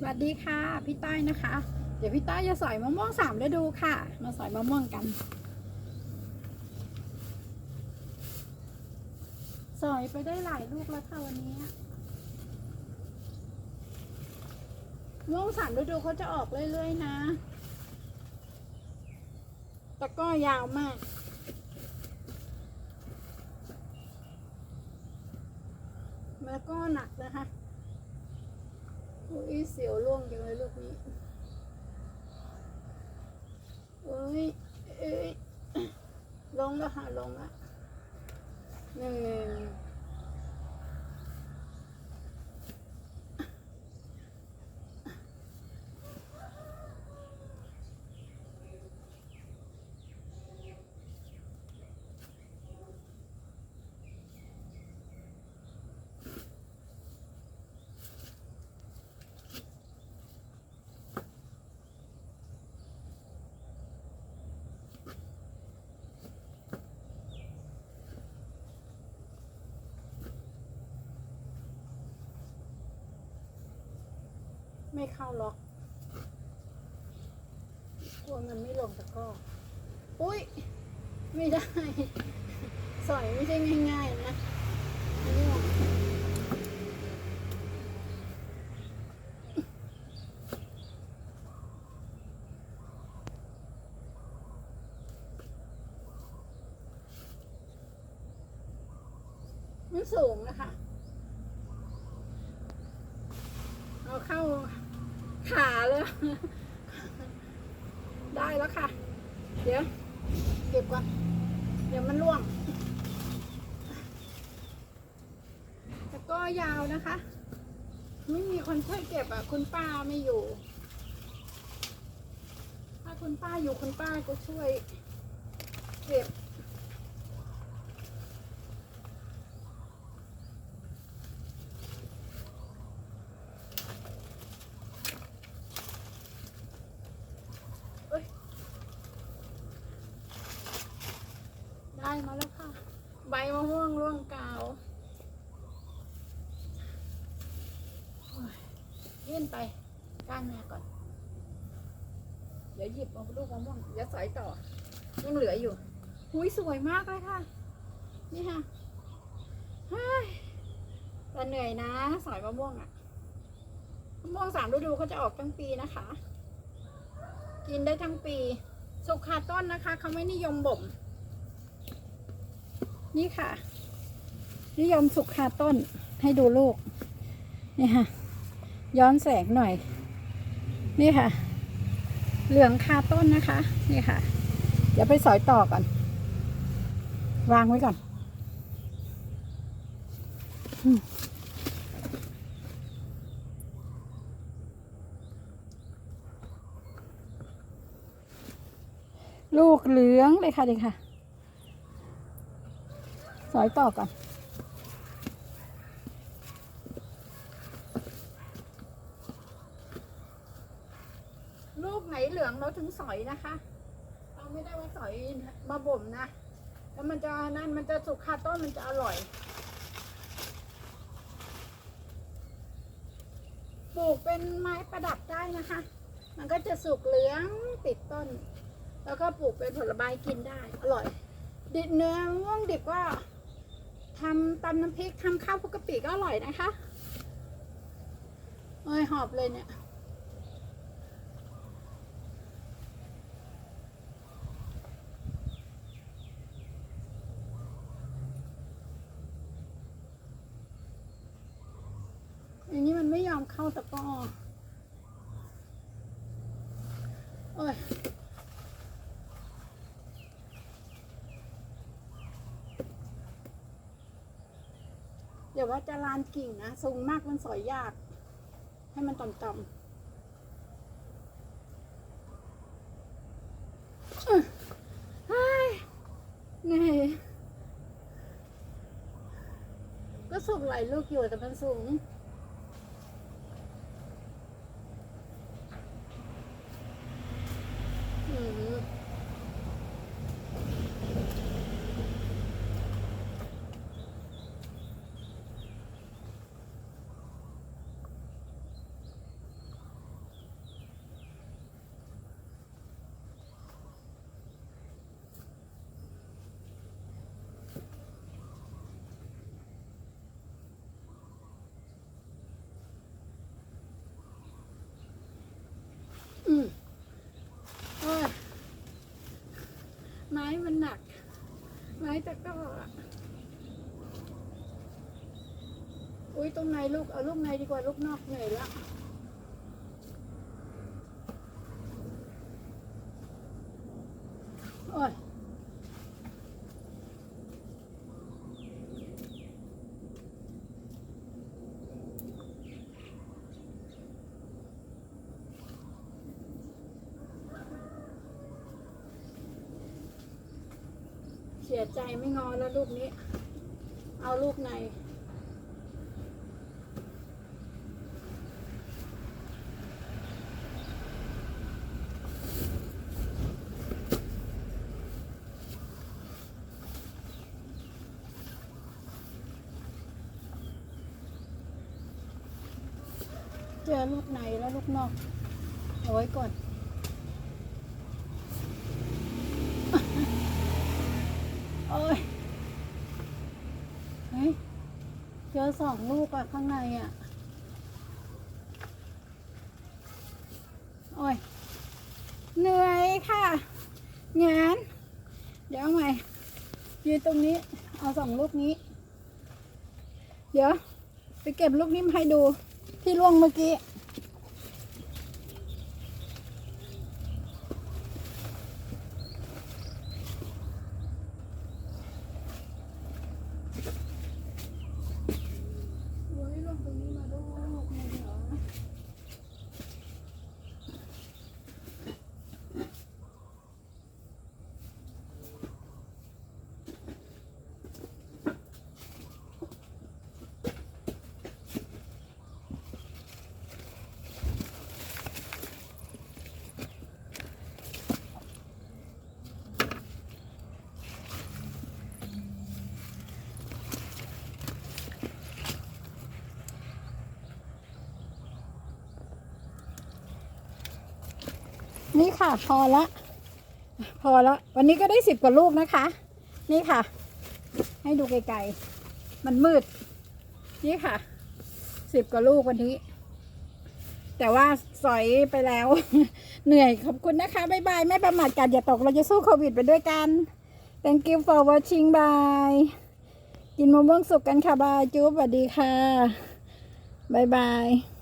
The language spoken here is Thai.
สวัสดีค่ะ พี่ต้อยนะคะ เดี๋ยวพี่ต้อยจะสอยมะม่วงสามฤดูค่ะ มาสอยมะม่วงกัน สอยไปได้หลายลูกแล้วค่ะวันนี้มะม่วงสามฤดูเขาจะออกเรื่อย ๆ นะตะกร้อยาวมาก แล้วก็หนักนะคะ อุ้ยเสียวล่วงจังเลยลูกนี้เอ้ยเอ้ยลงแล้วค่ะลงแล้วหนึ่ง ไม่เข้าล็อกกลัวมันไม่ลงตะกร้ออุ้ย ไม่ได้ สอยไม่ใช่ง่ายๆนะนี่ว่ะมันสูงนะคะ เอาเข้า ขาเลยได้แล้วค่ะ เดี๋ยว เก็บก่อน เดี๋ยวมันร่วงแต่ก็ยาวนะคะ ไม่มีคนช่วยเก็บอะ คุณป้าไม่อยู่ ถ้าคุณป้าอยู่คุณป้าก็ช่วย เก็บ ได้มาแล้วค่ะ ใบมะม่วงร่วงกาวโอ้ยยื่น ไปก้านแม่ก่อน เดี๋ยวหยิบมาลูกมะม่วงเดี๋ยวสอยต่อ ยังเหลืออยู่หุยสวยมากเลยค่ะ นี่ค่ะเฮ้ยแต่เหนื่อยนะ สอยมะม่วงอะมะม่วงสามฤดูเขาจะออกทั้งปีนะคะ กินได้ทั้งปี สุกคาต้นนะคะ เขาไม่นิยมบ่ม นี่ค่ะ นิยมสุกคาต้นให้ดูลูก นี่ค่ะ ย้อนแสงหน่อย นี่ค่ะ เหลืองคาต้นนะคะ นี่ค่ะ เดี๋ยวไปสอยต่อก่อน วางไว้ก่อนลูกเหลืองเลยค่ะเด็กค่ะ สอยต่อก่อน ลูกไหน เหลืองเราถึงสอยนะคะ เราไม่ได้ว่าสอยมาบ่มนะ แล้วมันจะนั่นมันจะสุกคาต้นมันจะอร่อยปลูกเป็นไม้ประดับได้นะคะ มันก็จะสุกเหลืองติดต้น แล้วก็ปลูกเป็นผลไม้กินได้ อร่อย ดิบเนื้อมะม่วงดิบก็ทำตำน้ำพริกทำข้าวพุกกะปิก็อร่อยนะคะ เอ้ยหอบเลยเนี่ย อัน เอมเข้าตะกร้อโอ้ยเดี๋ยวว่าจะลานกิ่งนะสูงมากมันสอยยาก ให้มันต่ำๆนื่ก็สูงหลายลูกอยู่แต่มันสูง อืมไม้มันหนัก ไม้ตะก้ออุ้ยตรงไหนลูก เอาลูกในดีกว่าลูกนอกเหนื่อยแล้ว เสียใจไม่งอแล้วลูกนี้ เอาลูกในเจอลูกในแล้วลูกนอก เอาไว้ก่อน โอ้ยเฮ้ยเจอสองลูกอะข้างในอะโอ้ย เหนื่อยค่ะ งาน เดี๋ยวเอาใหม่ ยืนตรงนี้ เอาสองลูกนี้ เดี๋ยว ไปเก็บลูกนี้มาให้ดู ที่ล่วงเมื่อกี้ โอ้ยลงตรงนี้มาดูลูกเลยเหรอ นี่ค่ะ พอละ พอละ วันนี้ก็ได้สิบกว่าลูกนะคะ นี่ค่ะ ให้ดูไกลๆมันมืด นี่ค่ะสิบกว่าลูกวันนี้ แต่ว่าสอยไปแล้ว เหนื่อยขอบคุณนะคะ บ๊ายบาย ไม่ประมาทกันอย่าตกเราจะสู้โควิดไปด้วยกัน thank you for watching bye กินมะม่วงสุกกันค่ะบายจุ๊บสวัสดีค่ะบ๊ายบาย